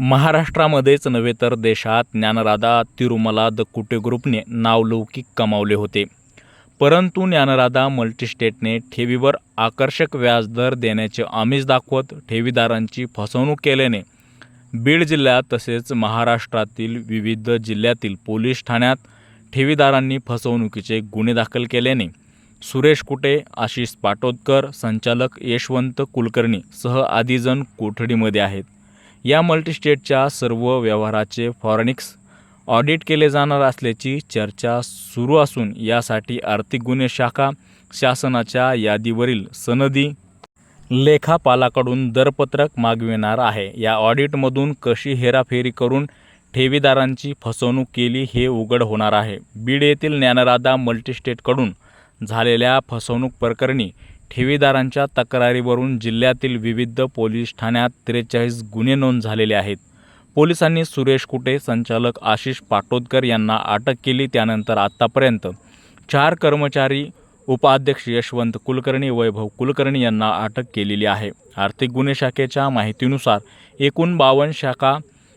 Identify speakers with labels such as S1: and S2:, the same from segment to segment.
S1: महाराष्ट्रामध्येच नव्हे तर देशात ज्ञानराधा तिरुमला द कुटे ग्रुपने नावलौकिक कमावले होते. परंतु ज्ञानराधा मल्टीस्टेटने ठेवीवर आकर्षक व्याजदर देण्याचे आमिष दाखवत ठेवीदारांची फसवणूक केल्याने बीड जिल्ह्यात तसेच महाराष्ट्रातील विविध जिल्ह्यातील पोलीस ठाण्यात ठेवीदारांनी फसवणुकीचे गुन्हे दाखल केल्याने सुरेश कुटे आशिष पाटोदकर संचालक यशवंत कुलकर्णी सह आदीजण कोठडीमध्ये आहेत. या मल्टीस्टेटच्या सर्व व्यवहाराचे फॉरेनिक्स ऑडिट केले जाणार असल्याची चर्चा सुरू असून यासाठी आर्थिक गुन्हे शाखा शासनाच्या यादीवरील सनदी लेखापालाकडून दरपत्रक मागविणार आहे. या ऑडिटमधून कशी हेराफेरी करून ठेवीदारांची फसवणूक केली हे उघड होणार आहे. बीड येथील ज्ञानराधा मल्टीस्टेटकडून झालेल्या फसवणूक प्रकरणी ठेवीदारांच्या तक्रारीवरून जिल्ह्यातील विविध पोलीस ठाण्यात त्रेचाळीस गुन्हे नोंद झालेले आहेत. पोलिसांनी सुरेश कुटे संचालक आशिष पाटोदकर यांना अटक केली त्यानंतर आत्तापर्यंत चार कर्मचारी उपाध्यक्ष यशवंत कुलकर्णी वैभव कुलकर्णी यांना अटक केलेली आहे. आर्थिक गुन्हे शाखेच्या माहितीनुसार एकूण बावन्न शाखा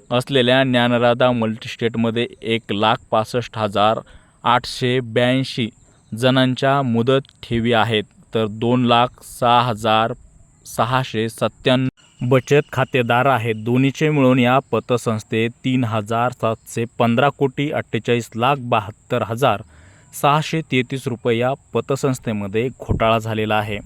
S1: असलेल्या ज्ञानराधा मल्टीस्टेटमध्ये एक लाख पासष्ट हजार आठशे ब्याऐंशी जणांच्या मुदत ठेवी आहेत. तर दोन लाख सहा हजार सहाशे सत्त्याण्णव बचत खातेदार आहेत. दोन्हीचे मिळून या पतसंस्थेत तीन हजार सातशे पंधरा कोटी अठ्ठेचाळीस लाख बहात्तर हजार सहाशे तेहतीस रुपये या पतसंस्थेमध्ये घोटाळा झालेला आहे.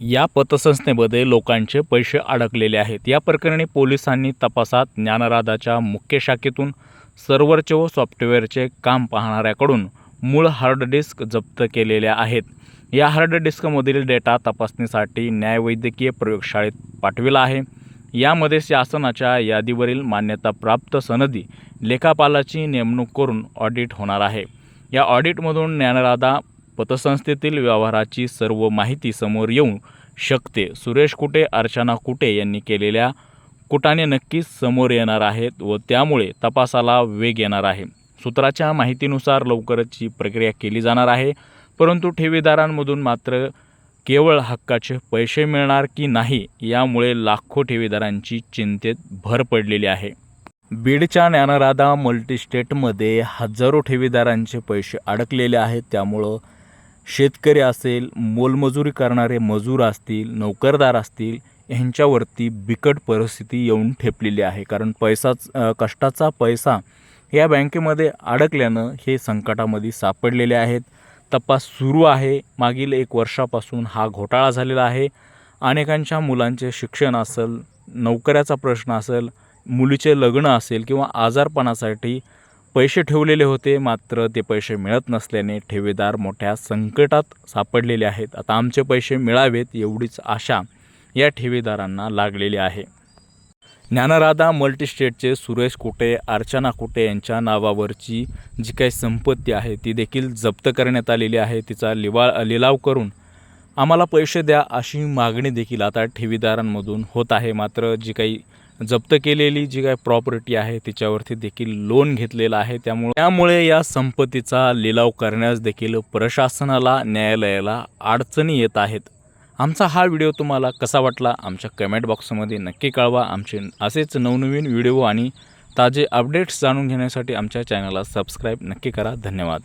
S1: या पतसंस्थेमध्ये लोकांचे पैसे अडकलेले आहेत. या प्रकरणी पोलिसांनी तपासात ज्ञानराधाच्या मुख्य शाखेतून सर्व्हरचे व सॉफ्टवेअरचे काम पाहणाऱ्याकडून मूळ हार्ड डिस्क जप्त केलेल्या आहेत. या हार्ड डिस्कमधील डेटा तपासणीसाठी न्यायवैद्यकीय प्रयोगशाळेत पाठविला आहे. यामध्ये शासनाच्या यादीवरील मान्यताप्राप्त सनदी लेखापालाची नेमणूक करून ऑडिट होणार आहे. या ऑडिटमधून ज्ञानराधा पतसंस्थेतील व्यवहाराची सर्व माहिती समोर येऊ शकते. सुरेश कुटे अर्चना कुटे यांनी केलेल्या कुटाने नक्कीच समोर येणार आहेत व त्यामुळे तपासाला वेग येणार आहे. सूत्राच्या माहितीनुसार लवकरच ही प्रक्रिया केली जाणार आहे. परंतु ठेवीदारांमधून मात्र केवळ हक्काचे पैसे मिळणार की नाही यामुळे लाखो ठेवीदारांची चिंतेत भर पडलेली आहे. बीडच्या ज्ञानराधा मल्टीस्टेटमध्ये हजारो ठेवीदारांचे पैसे अडकलेले आहेत. त्यामुळं शेतकरी असेल मोलमजुरी करणारे मजूर असतील नोकरदार असतील ह्यांच्यावरती बिकट परिस्थिती येऊन ठेपलेली आहे. कारण पैसाच कष्टाचा पैसा या बँकेमध्ये अडकल्यानं हे संकटामध्ये सापडलेले आहेत. तपास सुरू आहे. मागील एक वर्षापासून हा घोटाळा झालेला आहे. अनेकांच्या मुलांचे शिक्षण असेल नोकऱ्याचा प्रश्न असेल मुलीचे लग्न असेल किंवा आजारपणासाठी पैसे ठेवलेले होते मात्र ते पैसे मिळत नसल्याने ठेवीदार मोठ्या संकटात सापडलेले आहेत. आता आमचे पैसे मिळावेत एवढीच आशा या ठेवीदारांना लागलेली आहे. ज्ञानराधा मल्टीस्टेटचे सुरेश कुटे अर्चना कुटे यांच्या नावावरची जी काही संपत्ती आहे ती देखील जप्त करण्यात आलेली आहे. तिचा लिवा लिलाव करून आम्हाला पैसे द्या अशी मागणी देखील आता ठेवीदारांमधून होत आहे. मात्र जी काही जप्त केलेली जी काही प्रॉपर्टी आहे तिच्यावरती देखील लोन घेतलेलं आहे. त्यामुळे त्यामुळे या संपत्तीचा लिलाव करण्यास देखील प्रशासनाला न्यायालयाला अडचणी येत आहेत. आमचा हा व्हिडिओ तुम्हाला कसा वाटला आमच्या कमेंट बॉक्समध्ये नक्की कळवा. आमचे असेच नवनवीन व्हिडिओ आणि ताजे अपडेट्स जाणून घेण्यासाठी आमच्या चॅनलला सबस्क्राईब नक्की करा. धन्यवाद.